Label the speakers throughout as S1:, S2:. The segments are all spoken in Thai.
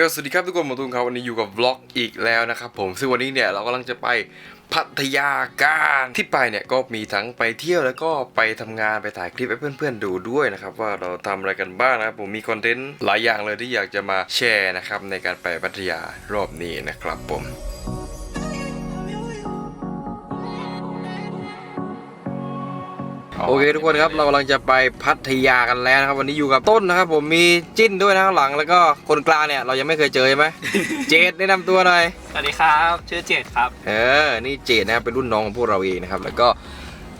S1: ยสวัสดีครับทุกคนหมอตูนครับวันนี้อยู่กับบล็อกอีกแล้วนะครับผมซึ่งวันนี้เนี่ยเรากำลังจะไปพัทยาการที่ไปเนี่ยก็มีทั้งไปเที่ยวแล้วก็ไปทำงานไปถ่ายคลิปให้เพื่อนๆดูด้วยนะครับว่าเราทำอะไรกันบ้างนะครับผมมีคอนเทนต์หลายอย่างเลยที่อยากจะมาแชร์นะครับในการไปพัทยารอบนี้นะครับผม โอเคทุกคนครับเรากำลังจะไปพัทยากันแล้วนะครับ วันนี้อยู่กับต้นนะครับ ผมมีจิ้นด้วยนะข้างหลังแล้วก็คนกลางเนี่ยเรายังไม่เคยเจอใช่ไหม เจดแนะนำตัวหน่อย
S2: สวัสดีครับ ชื่อเจดครับ
S1: เออ นี่เจดนะครับเป็นรุ่นน้องของพวกเราเองนะครับ แล้วก็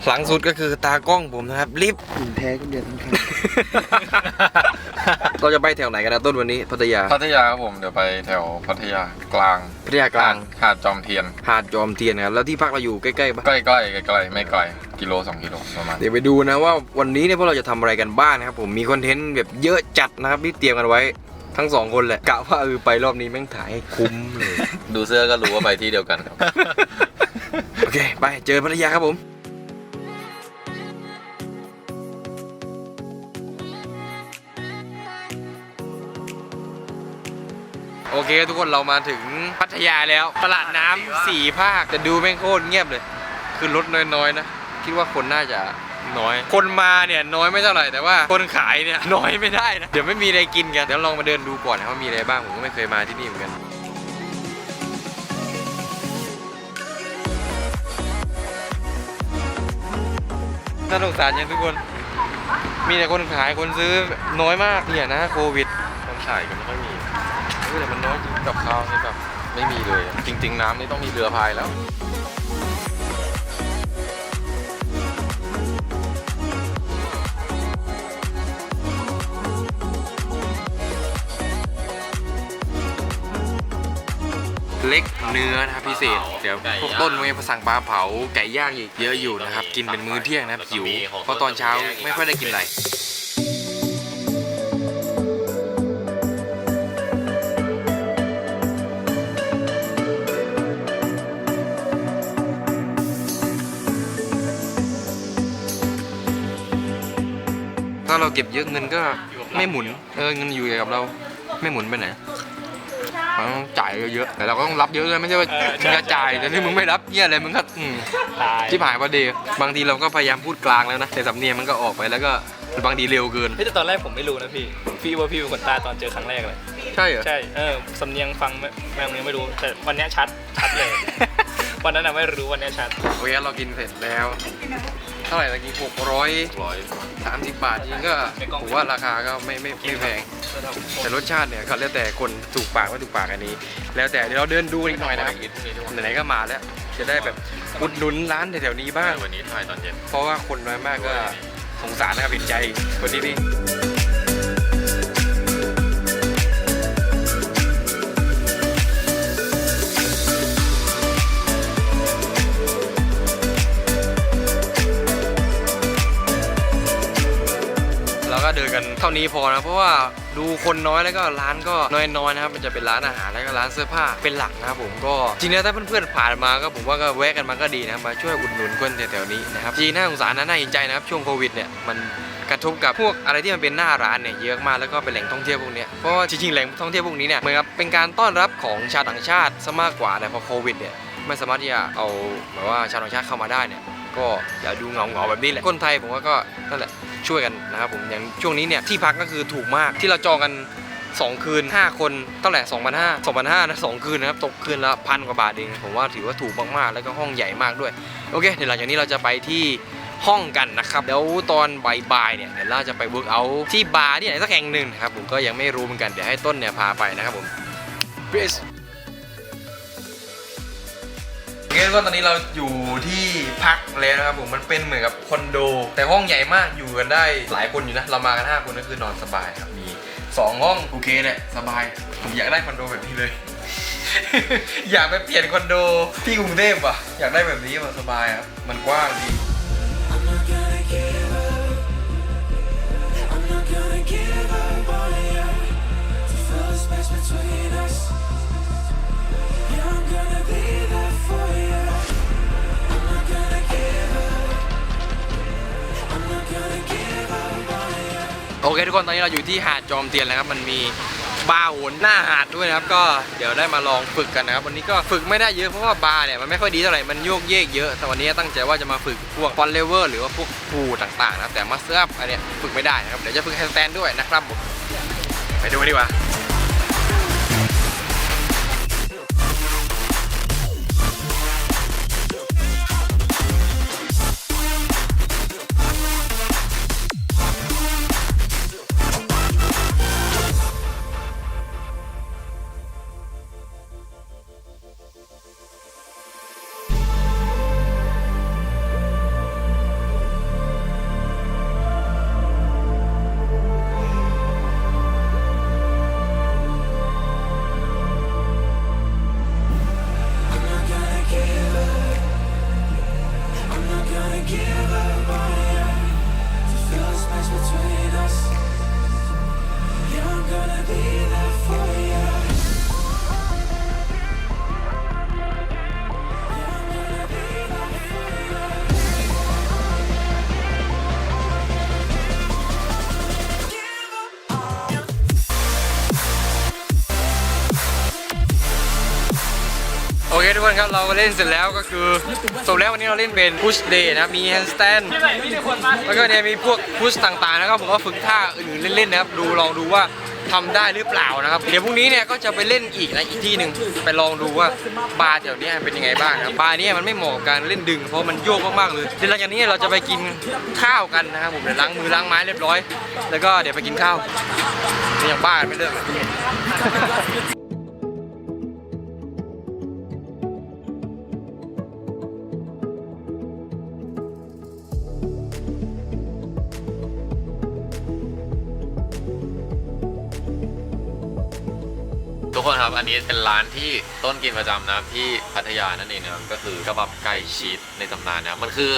S1: หลังสุดก็คือตากล้องผมนะครับลิฟต์
S3: กลุ่มแท้ก็เดือนทั้งคัน
S1: เราจะไปแถวไหนกันนะต้นวันนี้พัทยา
S4: พัทยาครับผมเดี๋ยวไปแถวพัทยากลาง
S1: พัทยากลาง
S4: หาดจอมเทียน
S1: หาดจอมเทียนนะครับแล้วที่พักเราอยู่ใกล้ๆปะ
S4: ใกล้ๆใกล้ๆใกล้ๆไม่ไกลกิโลสองกิโลประมาณ
S1: เดี๋ยวไปดูนะว่าวันนี้เนี่ยพวกเราจะทำอะไรกันบ้างนะครับผมมีคอนเทนต์แบบเยอะจัดนะครับที่เตรียมกันไว้ทั้งสองคนแหละกะว่าเออไปรอบนี้แม่งถ่ายให้คุ้มเลย
S4: ดูเสื้อก็รู้ว่าไปที่เดียวกันครับ
S1: โอเค ไปเจอพัทยาครับผม เคทุกคนเรามาถึงพัทยาแล้ว ตลาดน้ำสี่ภาค แต่ดูแม่งโคตรเงียบเลย คือรถน้อยๆนะ คิดว่าคนน่าจะน้อย คนมาเนี่ยน้อยไม่เท่าไหร่แต่ว่าคนขายเนี่ยน้อยไม่ได้นะ เดี๋ยวไม่มีอะไรกินกัน เดี๋ยวลองมาเดินดูก่อนนะว่ามีอะไรบ้าง ผมก็ไม่เคยมาที่นี่เหมือนกันน่าสงสารยังทุกคน มีแต่คนขายคนซื้อน้อยมากเนี่ยนะโควิด
S4: คนขายก็ไม่ค่อยมี
S1: เออแต่มันน้อยจริง
S4: กับข้าวนี่แบบไม่มีเลยจริง ๆ น้ำนี่ต้องมีเรือพายแล้ว
S1: เล็กเนื้อนะครับพิเศษ เดี๋ยวพวกต้นมีสั่งปลาเผาไก่ย่างอีกเยอะอยู่นะครับ กินเป็นมื้อเที่ยงนะครับหิวเพราะตอนเช้าไม่ค่อยได้กินอะไร ถ้าเราเก็บเยอะเงินก็ไม่หมุน เออเงินอยู่กับเราไม่หมุนไปไหนมันต้องจ่ายเยอะๆแต่เราก็ต้องรับเยอะเลยไม่ใช่ว่า
S2: เออ
S1: มึงจะจ่ายแต่ที่มึงไม่รับเนี่ยอะไรมึงก็อืม
S2: ตาย
S1: ที่ผ่านประเดี๋ยวบางทีเราก็พยายามพูดกลางแล้วนะแต่สำเนียงมันก็ออกไปแล้วก็บางทีเร็วเกิน
S2: เฮ้ยแต่ตอนแรกผมไม่รู้นะพี่ พี่ว่าพี่เป็นคนใต้ตอนเจอครั้งแรกเลย
S1: ใช่เหรอ
S2: ใช่เออสำเนียงฟังไม่แม่งยังไม่รู้แต่วันเนี้ยชัดชัดเลยวันนั้นน่ะไม่รู้วันเนี้ยชัด
S1: โอเคเรากินเสร็จแล้ว เท่าไหร่ตะกี้หกร้อย
S4: ร้อย
S1: สามสิบบาทจริงก็ผมว่าราคาก็ไม่ไม่ไม่แพง แต่รสชาติเนี่ยก็แล้วแต่คนถูกปากไม่ถูกปากอันนี้ แล้วแต่เดี๋ยวเราเดินดูอีกหน่อยนะครับ
S4: กินพรุ่งนี้ด้วย
S1: ไหนๆก็มาแล้ว จะได้แบบอุดหนุนร้านแถวๆนี้บ้าง
S4: วันนี้ถ่ายตอนเย็น
S1: เพราะว่าคนน้อยมากก็สงสารนะครับเห็นใจคนที่นี่ เดินกันเท่านี้พอนะ เพราะว่าดูคนน้อยแล้วก็ร้านก็น้อยๆนะครับ มันจะเป็นร้านอาหารแล้วก็ร้านเสื้อผ้าเป็นหลักนะครับผมก็จริงๆแล้วถ้าเพื่อนๆผ่านมาก็ผมว่าก็แวะกันมาก็ดีนะมาช่วยอุดหนุนคนแถวๆนี้นะครับจริงน่าสงสารนะน่าเห็นใจนะครับช่วงโควิดเนี่ยมันกระทบกับพวกอะไรที่มันเป็นหน้าร้านเนี่ยเยอะมากแล้วก็เป็นแหล่งท่องเที่ยวพวกนี้เพราะจริงๆแหล่งท่องเที่ยวพวกนี้เนี่ยเหมือนกับเป็นการต้อนรับของชาวต่างชาติซะมากกว่าแต่พอโควิดเนี่ยไม่สามารถที่จะเอาแบบว่าชาวต่างชาติเข้ามาได้เนี่ย ก็อย่าดูเงาเงาๆแบบนี้แหละคนไทยผมว่าก็นั่นแหละช่วยกันนะครับผมอย่างช่วงนี้เนี่ยที่พักก็คือถูกมากที่เราจองกัน 2 คืน 5 คนเท่าไหร่2,500 2,500นะสองคืนนะครับตกคืนละพันกว่าบาทเองผมว่าถือว่าถูกมากๆ แล้วก็ห้องใหญ่มากด้วยโอเคเดี๋ยวหลังจากนี้เราจะไปที่ห้องกันนะครับเดี๋ยวตอนบ่ายๆเนี่ยเดี๋ยวเราจะไปเวิร์กเอาท์ที่บาร์ที่ไหนสักแห่งหนึ่งนะครับผมก็ยังไม่รู้เหมือนกันเดี๋ยวให้ต้นเนี่ยพาไปนะครับผม Peace เคก็ตอนนี้เราอยู่ที่พักแล้วนะครับผมมันเป็นเหมือนกับคอนโด แต่ห้องใหญ่มากอยู่กันได้หลายคนอยู่นะ เรามากัน 5 คนก็คือนอนสบายครับมี 2 ห้องโอเคแหละสบาย ผมอยากได้คอนโดแบบนี้เลย อยากไปเปลี่ยนคอนโดที่กรุงเทพอะอยากได้แบบนี้มันสบายครับมันกว้างดี เคทุกคนตอนนี้เราอยู่ที่หาดจอมเทียนแล้วครับมันมีบาร์โหนหน้าหาดด้วยนะครับ ก็เดี๋ยวได้มาลองฝึกกันนะครับ วันนี้ก็ฝึกไม่ได้เยอะเพราะว่าบาร์เนี่ยมันไม่ค่อยดีเท่าไหร่มันโยกเยกเยอะแต่วันนี้ตั้งใจว่าจะมาฝึกพวกฟอนเลเวอร์หรือว่าพวกฟูต่างๆนะครับแต่มาเตอร์อัพอันเนี้ยฝึกไม่ได้นะครับเดี๋ยวจะฝึกแฮนด์สแตนด้วยนะครับผมไปดูดีกว่า คทุกคนครับเราเล่นเสร็จแล้วก็คือสรุปแล้ววันนี้เราเล่นเป็น push day นะครับมี handstand
S2: แตน
S1: แล้วก็เนี่ยมีพวก push ต่างๆนะครับผมก็ฝึกท่าอื่นๆเล่นๆนะครับดูลองดูว่าทำได้หรือเปล่านะครับ เดี๋ยวพรุ่งนี้เนี่ยก็จะไปเล่นอีกนะอีกที่หนึ่งไปลองดูว่าบาร์แถวนี้เป็นยังไงบ้างนะบาร์เนี้มันไม่เหมาะกับการเล่นดึง เพราะมันโยกมากๆเลยเดี๋ยวหลังจากนี้เราจะไปกินข้าวกันนะครับผมเดี๋ยวล้างมือล้างไม้เรียบร้อย แล้วก็เดี๋ยวไปกินข้าวนี่ยังบ้าไม่เลิก เลย
S4: ทุกคนครับ อันนี้เป็นร้านที่ต้นกินประจำนะครับที่พัทยานั่นเองนะครับก็คือกระบับไก่ชีสในตำนานนะครับมันคือ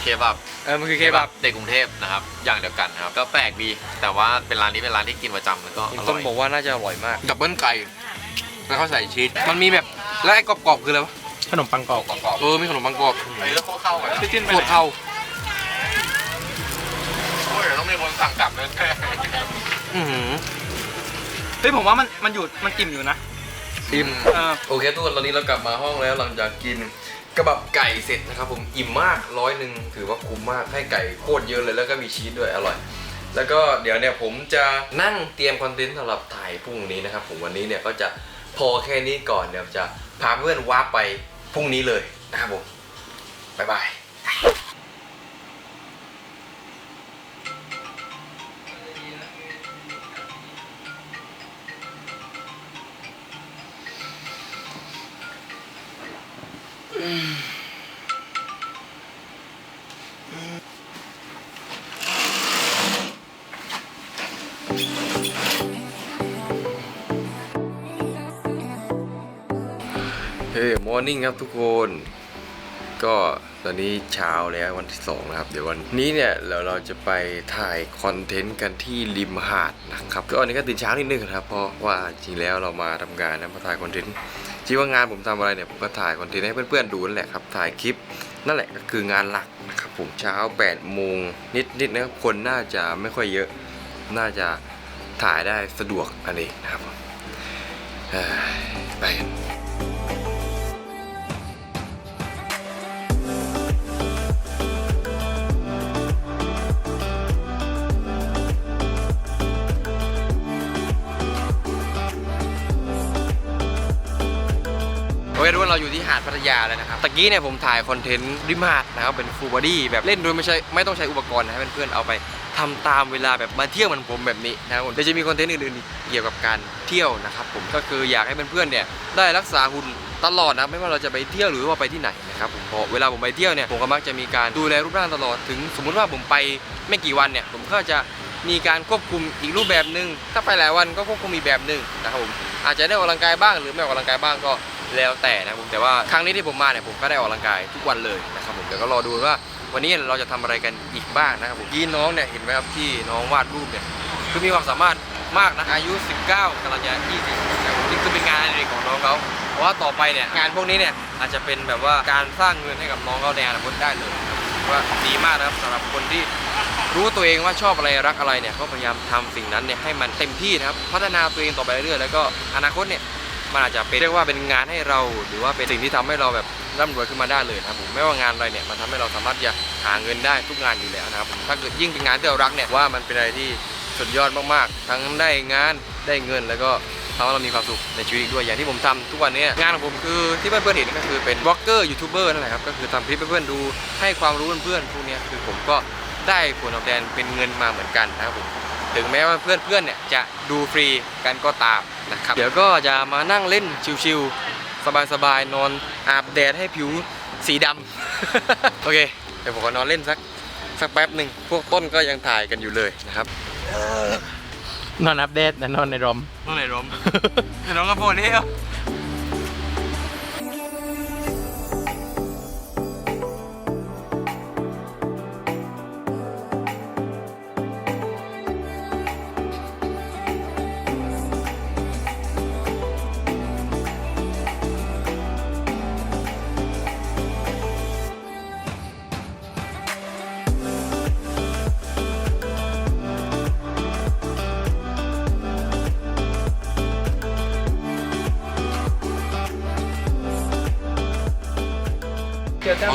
S4: เคบับ
S1: เออมันคือเคบับ
S4: ในกรุงเทพนะครับ อย่างเดียวกันนะครับ ก็แปลกดี แต่ว่าเป็นร้านนี้เป็นร้านที่กินประจำแล้วก็อร่
S1: ต้น
S4: อย
S1: บอกว่าน่าจะอร่อยมาก
S4: ดับเบิลไก่แล้วเขาใส่ชีส
S1: มันมีแบบแล้วไอ้กรอบๆคืออะไรวะ
S2: ขนมปังกรอบ
S4: กรอบ
S1: เออมีขนมปังกรอบ
S4: ๆไอ้เรื่องเข้ากัน
S2: พี่จิ้นไป
S1: ปวดเข่า
S4: โอ้ยเดี๋ยวต้องมีคนสั่งกลับเลย
S1: อือหือ
S2: เฮ้ยผมว่ามันมันอยู่มันกิ่มอยู่นะ
S1: อิ่ม
S2: เออ
S1: โอเคทุกคนตอนนี้เรากลับมาห้องแล้วหลังจากกินกระบับไก่เสร็จนะครับผมอิ่มมากร้อยหนึ่งถือว่าคุ้มมากให้ไก่โคตรเยอะเลยแล้วก็มีชีสด้วยอร่อย แล้วก็เดี๋ยวเนี่ยผมจะนั่งเตรียมคอนเทนต์สำหรับถ่ายพรุ่งนี้นะครับผมวันนี้เนี่ยก็จะพอแค่นี้ก่อนเดี๋ยวจะพาเพื่อนวาร์ปไปพรุ่งนี้เลยนะครับผมบ๊ายบาย เฮ้ยมอร์นิ่งครับทุกคน ก็ตอนนี้เช้าแล้ววันที่สองนะครับ เดี๋ยววันนี้เนี่ยเราเราจะไปถ่ายคอนเทนต์กันที่ริมหาดนะครับก็อันนี้ก็ตื่นเช้านิดนึงนะครับ เพราะว่าจริงแล้วเรามาทำงานนะมาถ่ายคอนเทนต์ ที่ว่างานผมทำอะไรเนี่ยผมก็ถ่ายคอนเทนต์ให้เพื่อนๆดูนั่นแหละครับถ่ายคลิป นั่นแหละก็คืองานหลักนะครับผมเช้า8โมงนิดๆนะครับคนน่าจะไม่ค่อยเยอะ น่าจะถ่ายได้สะดวกอันนี้นะครับไปกัน โอเคทุกคนเราอยู่ที่หาดพัทยาแล้วนะครับตะกี้เนี่ยผมถ่ายคอนเทนต์ริมหาดนะครับเป็นฟูลบอดี้แบบเล่นโดยไม่ใช่ไม่ต้องใช้อุปกรณ์นะให้เพื่อนๆเอาไปทำตามเวลาแบบมาเที่ยวเหมือนผมแบบนี้นะครับผมเดี๋ยวจะมีคอนเทนต์อื่นๆเกี่ยวกับการเที่ยวนะครับผมก็คืออยากให้เพื่อนๆเนี่ยได้รักษาหุ่นตลอดนะไม่ว่าเราจะไปเที่ยวหรือว่าไปที่ไหนนะครับผมเพราะเวลาผมไปเที่ยวเนี่ยผมก็มักจะมีการดูแลรูปร่างตลอดถึง สมมุติว่าผมไปไม่กี่วันเนี่ยผมก็จะมีการควบคุมอีกรูปแบบหนึ่งถ้าไปหลายวันก็ควบคุมอีกแบบหนึ่งนะครับผมอาจจะได้ออกกำลังกายบ้างหรือไม่ออกกำลังกายบ้างก็ แล้วแต่นะผมแต่ว่าครั้งนี้ที่ผมมาเนี่ยผมก็ได้ออกกำลังกายทุกวันเลยนะครับผมเดี๋ยวก็รอดูว่า วันนี้เราจะทำอะไรกันอีกบ้างนะครับผมยี่น้องเนี่ยเห็นไหมครับที่น้องวาดรูปเนี่ยคือมีความสามารถมากนะอายุ 19กำลังจะ20นะครับนี่คือเป็นงานอดิเรกของน้องเขาเพราะว่าต่อไปเนี่ยงานพวกนี้เนี่ยอาจจะเป็นแบบว่าการสร้างเงินให้กับน้องเขาในอนาคตได้เลยว่าดีมากนะครับสำหรับคนที่รู้ตัวเองว่าชอบอะไรรักอะไรเนี่ยก็พยายามทำสิ่งนั้นเนี่ยให้มันเต็มที่นะครับพัฒนาตัวเองต่อไปเรื่อยๆแล้วก็อนาคตเนี่ย มันอาจจะเป็นเรียกว่าเป็นงานให้เรา หรือว่าเป็นสิ่งที่ทำให้เราแบบร่ำรวยขึ้นมาได้เลยนะครับผมไม่ว่างานอะไรเนี่ยมันทำให้เราสามารถจะหาเงินได้ทุกงานอยู่แล้วนะครับผมถ้าเกิดยิ่งเป็นงานที่เรารักเนี่ยว่ามันเป็นอะไรที่สุดยอดมากๆ ทั้งได้งานได้เงินแล้วก็ทำให้เรามีความสุขในชีวิตด้วยอย่างที่ผมทำทุกวันนี้งานของผมคือที่เพื่อนๆเห็นก็คือเป็นบล็อกเกอร์ยูทูบเบอร์นั่นแหละครับก็คือทำคลิปให้เพื่อนๆดูให้ความรู้เพื่อนๆพวกเนี้ยคือผมก็ได้ผลตอบแทนเป็นเงินมาเหมือนกันนะครับผมถึงแม้ว่าเพื่อนๆเนี่ยจะดูฟรีกันก็ตาม นะครับ เดี๋ยวก็จะมานั่งเล่นชิวๆสบายๆนอนอาบแดดให้ผิวสีดำ โอเค เดี๋ยวผมก็นอนเล่นสักสักแป๊บหนึ่งพวกต้นก็ยังถ่ายกันอยู่เลยนะครับ
S2: นอนอัปเดตนะนอนในรอม
S1: น้องไหนร้มน้องกระโปรงนี่เหรอโอเ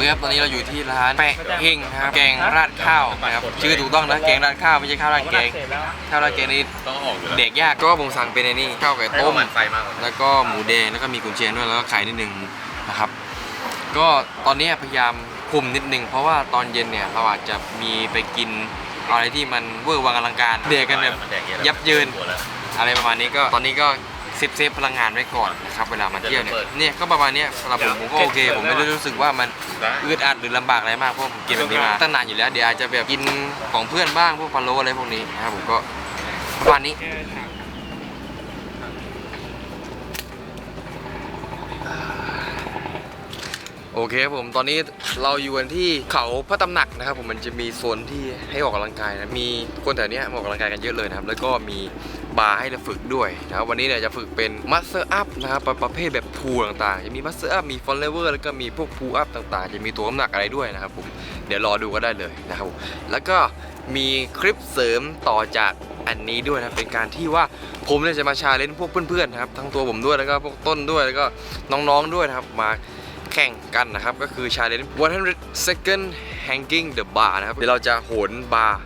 S1: คครับตอนนี้เราอยู่ที่ร้านแปะเฮงนะครับแกงราดข้าวนะครับชื่อถูกต้องนะแกงราดข้าวไม่ใช่ข้าวราดแกงข้าวราดแกงนี่
S4: ต้องออกอยู่แล้ว
S1: เด็กยากก็ผมสั่งเป็นไอ้นี่ข้าวไก่
S4: ให้
S1: ต้ม
S4: มันไฟมากกว่า
S1: แล้วก็หมูแดงแล้วก็มีกุนเชียงด้วยแล้วก็ไข่นิดนึงนะครับ ก็ตอนนี้พยายามคุมนิดนึงเพราะว่าตอนเย็นเนี่ยเราอาจจะมีไปกินอะไรที่มันเวอร์วังอลังการเด็กกันแบบ
S4: มันแดกเยอะ
S1: ยับเยิน
S4: หัวแล้ว
S1: อะไรประมาณนี้ก็ตอนนี้ก็ เซฟเซฟพลังงานไว้ก่อนนะครับเวลามาเที่ยวเนี่ย
S4: เปิด
S1: เนี่ยก็ประมาณเนี้ยสำหรับผมผมก็โอเค ผมไม่ได้รู้สึกว่ามัน
S4: ได้
S1: อึดอัดหรือลำบากอะไรมากเพราะผมกินแบบนี้มาตั้งนานอยู่แล้วเดี๋ยวอาจจะแบบกินของเพื่อนบ้างพวกพะโล้อะไรพวกนี้นะครับผมก็ประมาณนี้โอเคครับผมตอนนี้เราอยู่กันที่เขาพระตำหนักนะครับผมมันจะมีโซนที่ให้ออกกำลังกายนะมีคนแถวเนี้ยมาออกกำลังกายกันเยอะเลยนะครับแล้วก็มี บาร์ให้เราฝึกด้วยนะครับวันนี้เนี่ยจะฝึกเป็นมัสเซอร์อัพนะครับประประเภทแบบพูต่างๆ จะมีมัสเซอร์อัพมีฟอนเลเวอร์แล้วก็มีพวกพูอัพต่างๆ จะมีตัวน้ำหนักอะไรด้วยนะครับผมเดี๋ยวรอดูก็ได้เลยนะครับแล้วก็มีคลิปเสริมต่อจากอันนี้ด้วยนะเป็นการที่ว่าผมเนี่ยจะมาชาเลนจ์พวกเพื่อนๆนะครับทั้งตัวผมด้วยแล้วก็พวกต้นด้วยแล้วก็น้องๆด้วยนะครับมาแข่งกันนะครับก็คือ challenge 100 second hanging the bar นะครับเดี๋ยวเราจะโหนบาร์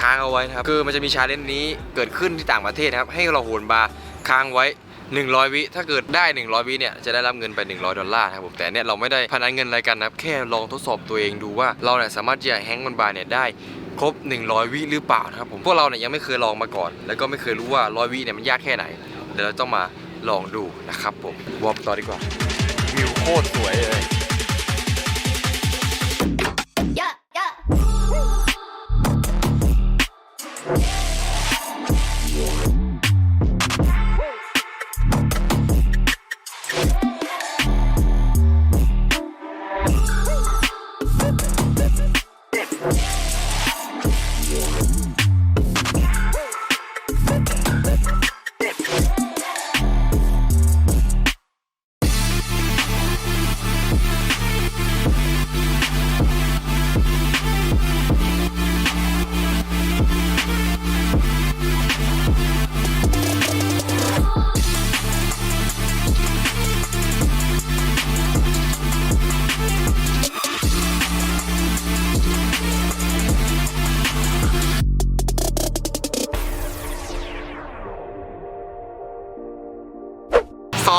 S1: ค้างเอาไว้นะครับคือมันจะมี challenge นี้เกิดขึ้นที่ต่างประเทศนะครับ ให้เราโหนบาร์ค้างไว้ 100 วิ ถ้าเกิดได้ 100 วิเนี่ยจะได้รับเงินไป 100 ดอลลาร์นะครับผมแต่เนี่ยเราไม่ได้พนันเงินอะไรกันนะครับแค่ลองทดสอบตัวเองดูว่าเราเนี่ยสามารถจะแฮงก์บนบาร์เนี่ยได้ครบ 100 วิหรือเปล่านะครับผมพวกเราเนี่ยยังไม่เคยลองมาก่อน แล้วก็ไม่เคยรู้ว่า 100 วิเนี่ยมันยากแค่ไหนเดี๋ยวเราต้องมาลองดูนะครับผมวอร์มต่อดีกว่าวิวโคตรสวยเลย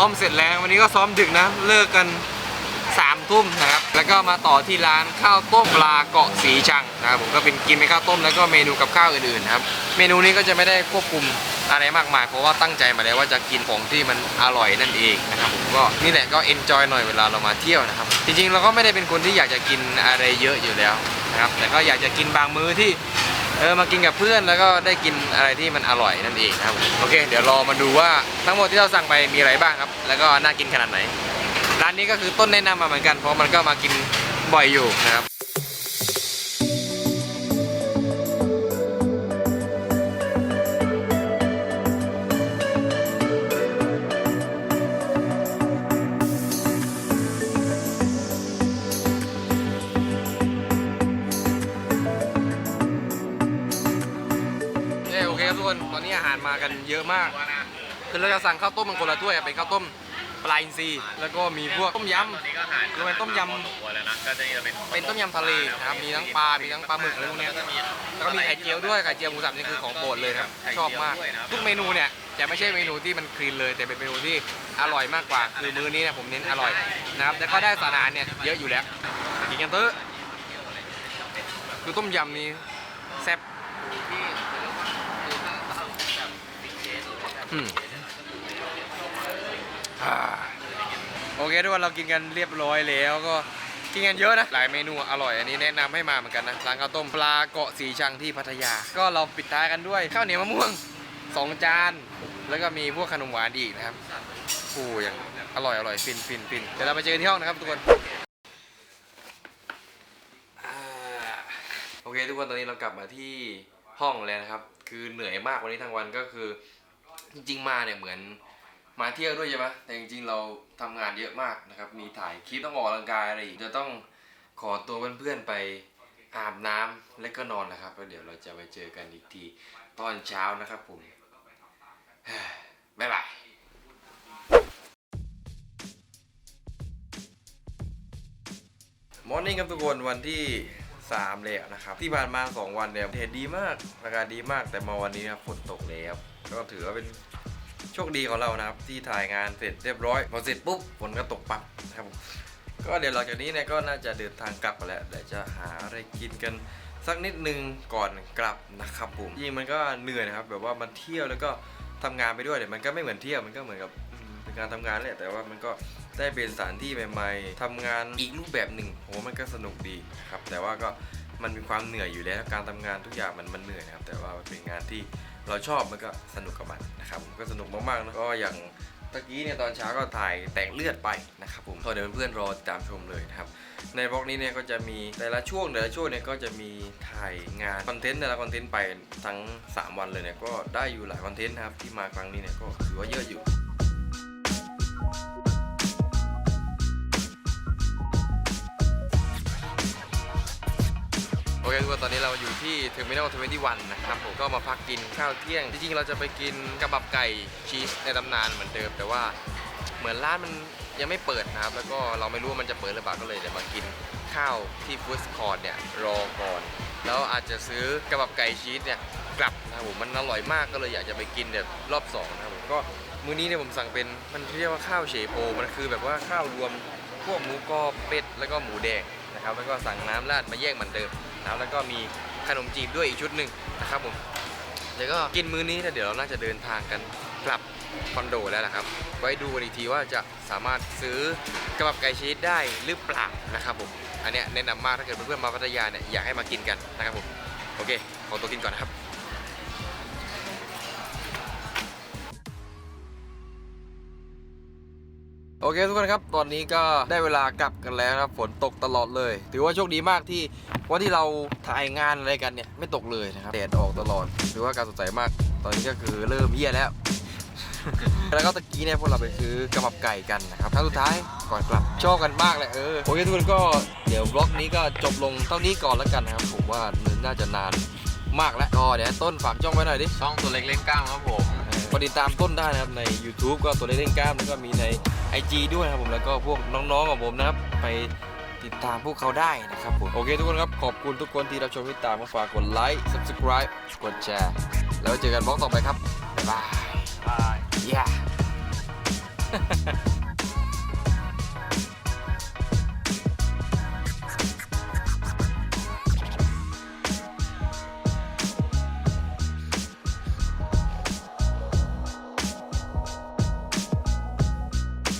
S1: มเสร็จแล้ววันนี้ก็ซ้อมดึกนะเลิกกันสามทุ่มนะครับแล้วก็มาต่อที่ร้านข้าวต้มปลาเกาะสีชังนะครับผมก็เป็นกินเป็นข้าวต้มแล้วก็เมนูกับข้าวอื่นๆนะครับเมนูนี้ก็จะไม่ได้ควบคุมอะไรมากมายเพราะว่าตั้งใจมาแล้วว่าจะกินของที่มันอร่อยนั่นเองนะครับผมก็นี่แหละก็เอนจอยหน่อยเวลาเรามาเที่ยวนะครับจริงๆเราก็ไม่ได้เป็นคนที่อยากจะกินอะไรเยอะอยู่แล้วนะครับแต่ก็อยากจะกินบางมื้อที่ เออมากินกับเพื่อนแล้วก็ได้กินอะไรที่มันอร่อยนั่นเองนะครับผมโอเค เดี๋ยวรอมาดูว่าทั้งหมดที่เราสั่งไปมีอะไรบ้างครับ แล้วก็น่ากินขนาดไหนร้านนี้ก็คือต้นแนะนำมาเหมือนกันเพราะมันก็มากินบ่อยอยู่นะครับ ยอะมาก คือเราจะสั่งข้าวต้มมันคนละถ้วยเป็นข้าวต้มปลาอินทรีแล้วก็มีพวกต้มย
S4: ตอนนี้ก็หาร
S1: คือเป็นต้มยำ
S4: พอสมควรแล้วนะก็จะเป็นำ
S1: เป็นต้มยำทะเลนะครับมีทั้งปลา มีทั้งปลาหมึกอะไรพวกเนี้ย
S4: ก็จะมี
S1: แล้วก็มีไข่เจียวด้วยไข่เจียวหมูสับนี่คือของโปรดเลยนะครับชอบมาก ทุกเมนูเนี่ยจะไม่ใช่เมนูที่มันคลีนเลย แต่เป็นเมนูที่อร่อยมากกว่า คือมื้อนี้เนี่ยผมเน้นอร่อยนะครับแล้วก็ได้สารอาหารเนี่ยเยอะอยู่แล้วกินกันเถอะคือต้มยำนี้แซ่บอืมอ่า โอเคทุกคนเรากินกันเรียบร้อยแล้วก็กินกันเยอะนะ หลายเมนูอร่อยอันนี้แนะนำให้มาเหมือนกันนะ ร้านข้าวต้มปลาเกาะสีชังที่พัทยา ก็เราปิดท้ายกันด้วย ข้าวเหนียวมะม่วงสองจาน แล้วก็มีพวกขนมหวานอีกนะครับโอ้อย่างอร่อยอร่อยฟินฟินฟินเดี๋ยวเราไปเจอกันที่ห้องนะครับทุกคนอ่าโอเคทุกคนตอนนี้เรากลับมาที่ห้องแล้วนะครับ คือเหนื่อยมากวันนี้ทั้งวันก็คือ จริงๆมาเนี่ยเหมือนมาเที่ยวด้วยใช่ไหมแต่จริงๆเราทำงานเยอะมากนะครับ มีถ่ายคลิปต้องออกกำลังกายอะไรอีกจะต้องขอตัวเพื่อนๆไปอาบน้ำและก็นอนนะครับแล้วเดี๋ยวเราจะไปเจอกันอีกทีตอนเช้านะครับผมบ๊ายบายมอร์นิ่งครับทุกคนวันที่3เลยนะครับ ที่ผ่านมา 2 วันเนี่ยเทดดีมากราคาศดีมากแต่มาวันนี้นะฝนตกแล้ว ก็ถือว่าเป็นโชคดีของเรานะครับ ที่ถ่ายงานเสร็จเรียบร้อยพอเสร็จปุ๊บฝนก็ตกปั๊บนะครับก็เดี๋ยวหลังจากนี้เนี่ยก็น่าจะเดินทางกลับแล้วเดี๋ยวจะหาอะไรกินกันสักนิดนึงก่อนกลับนะครับผมจริงมันก็เหนื่อยนะครับ แบบว่ามันเที่ยวแล้วก็ทำงานไปด้วยเนี่ยมันก็ไม่เหมือนเที่ยวมันก็เหมือนกับเป็นการทำงานแหละแต่ว่ามันก็ได้เป็นสถานที่ใหม่ๆทำงานอีกรูปแบบหนึ่งผมว่ามันก็สนุกดีครับแต่ว่าก็มันมีความเหนื่อยอยู่แล้วการทำงานทุกอย่างมันมันเหนื่อยนะครับแต่ว่ามันเป็นงานที่ เราชอบมันก็สนุกกับมันนะครับผมก็สนุกมากๆนะก็อย่างตะกี้เนี่ยตอนเช้าก็ถ่ายแต่งเลือดไปนะครับผมก็เดี๋ยวเพื่อนๆรอติดตามชมเลยนะครับในบล็อกนี้เนี่ยก็จะมีแต่ละช่วงแต่ละช่วงเนี่ยก็จะมีถ่ายงานคอนเทนต์แต่ละคอนเทนต์ไปทั้ง 3 วันเลยเนี่ยก็ได้อยู่หลายคอนเทนต์นะครับที่มาครั้งนี้เนี่ยก็ถือว่าเยอะอยู่ อนตอนนี้เราอยู่ที่เทอร์มินอล21นะครับผมก็มาพักกินข้าวเที่ยง จริงๆ เราจะไปกินกระบับไก่ชีสในตำนานเหมือนเดิม แต่ว่าเหมือนร้านมันยังไม่เปิดนะครับ แล้วก็เราไม่รู้ว่ามันจะเปิดหรือเปล่าก็เลยเดี๋ยวมากินข้าวที่ฟู้ดคอร์ดเนี่ยรอก่อน แล้วอาจจะซื้อกระบับไก่ชีสเนี่ยกลับนะครับผมมันอร่อยมากก็เลยอยากจะไปกินแบบรอบสองนะครับผมก็มื้อนี้เนี่ยผมสั่งเป็นมันเรียกว่าข้าวเฉโปมันคือแบบว่าข้าวรวมพวกหมูกรอบเป็ดแล้วก็หมูแดงนะครับแล้วก็สั่งน้ำราดมาแยกเหมือนเดิม นะครับแล้วก็มีขนมจีบด้วยอีกชุดหนึ่งนะครับผมเดี๋ยวก็กินมื้อนี้แล้วเดี๋ยวเราน่าจะเดินทางกันกลับคอนโดแล้วล่ะครับ ไว้ดูกันอีกทีว่าจะสามารถซื้อกระบับไก่ชีสได้หรือเปล่านะครับผมอันเนี้ยแนะนำมากถ้าเกิดเพื่อนๆมาพัทยาเนี่ยอยากให้มากินกันนะครับผมโอเคขอตัวกินก่อนนะครับ โอเคทุกคนครับ ตอนนี้ก็ได้เวลากลับกันแล้วนะครับ ฝนตกตลอดเลย ถือว่าโชคดีมากที่วันที่เราถ่ายงานอะไรกันเนี่ยไม่ตกเลยนะครับแดดออกตลอดถือว่าการสดใสมาก ตอนนี้ก็คือเริ่มเยี่ยแล้ว แล้วก็ตะกี้เนี่ยพวกเราไปซื้อกระบับไก่กันนะครับครั้งสุดท้ายก่อนกลับชอบกันมากเลยเออโอเคทุกคนก็เดี๋ยวบล็อกนี้ก็จบลงเท่านี้ก่อนแล้วกันนะครับ ผมว่าน่าจะนานมากแล้วก็เดี๋ยวให้ต้นฝากจ้องไว้หน่อยดิ
S4: ช่องตัวเล็กเล่นกล้ามครับผม
S1: กดติดตามต้นได้นะครับใน YouTube ก็ตัวเล่นกล้ามแล้วก็มีใน IG ด้วยนะครับผมแล้วก็พวกน้องๆของผมนะครับไปติดตามพวกเขาได้นะครับผมโอเคทุกคนครับขอบคุณทุกคนที่รับชมติดตามมาฝากกดไลค์ Subscribe กดแชร์ แล้วเจอกันบล็อกต่อไปครับบ๊ายบาย
S2: บาย
S1: Yeah